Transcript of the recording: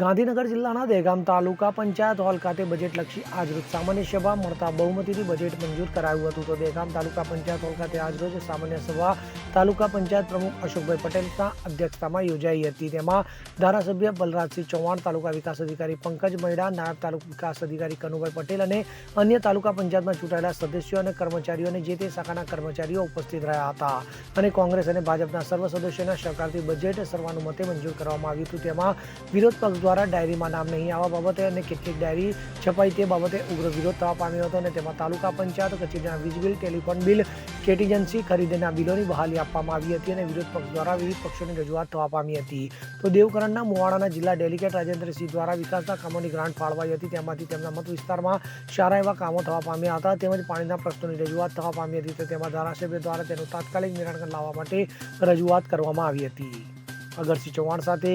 ગાંધીનગર જિલ્લાના દહેગામ તાલુકા પંચાયત હોલ ખાતે બજેટલક્ષી આજરોજ સામાન્ય સભા મળતા બહુમતીથી બજેટ મંજૂર કરાયું હતું. તો દહેગામ તાલુકા પંચાયત હોલ ખાતે આજરોજ સામાન્ય સભા તાલુકા પંચાયત પ્રમુખ અશોકભાઈ પટેલના અધ્યક્ષતામાં યોજાઈ હતી. તેમાં ધારાસભ્ય બલરાજસિંહ ચૌહાણ, તાલુકા વિકાસ અધિકારી પંકજ મૈડા, નાયબ તાલુકા વિકાસ અધિકારી કનુભાઈ પટેલ અને અન્ય તાલુકા પંચાયતમાં ચૂંટાયેલા સદસ્યો અને કર્મચારીઓને જે તે શાખાના કર્મચારીઓ ઉપસ્થિત રહ્યા હતા. અને કોંગ્રેસ અને ભાજપના સર્વ સદસ્યોના સહકારથી બજેટ સર્વાનુમતે મંજૂર કરવામાં આવ્યું હતું. તેમાં વિરોધ પક્ષ દ્વારા ડાયરીમાં નામ નહીં આવવા બાબતે અને કેટલીક ડાયરી છપાઈ તે બાબતે ઉગ્ર વિરોધ થવા પામ્યો હતો અને તેમાં તાલુકા પંચાયત કચેરીના વીજ બિલ ટેલિફોન બિલ કેટીજન્સી ખરીદીના બિલોની બહાલી આપવામાં આવી હતી અને વિરોધ પક્ષ દ્વારા વિવિધ પક્ષોની રજૂઆત થવા પામી હતી. તો દેવકરણના મુવાડાના જિલ્લા ડેલિગેટ રાજેન્દ્રસિંહ દ્વારા વિકાસના કામોની ગ્રાન્ટ ફાળવાઈ હતી. તેમાંથી તેમના મત વિસ્તારમાં સારા એવા કામો થવા પામ્યા હતા તેમજ પાણીના પ્રશ્નોની રજૂઆત થવા પામી હતી. તો તેમાં ધારાસભ્ય દ્વારા તેનું તાત્કાલિક નિરાકરણ લાવવા માટે રજૂઆત કરવામાં આવી હતી. અગરસિંહ ચૌહાણ સાથે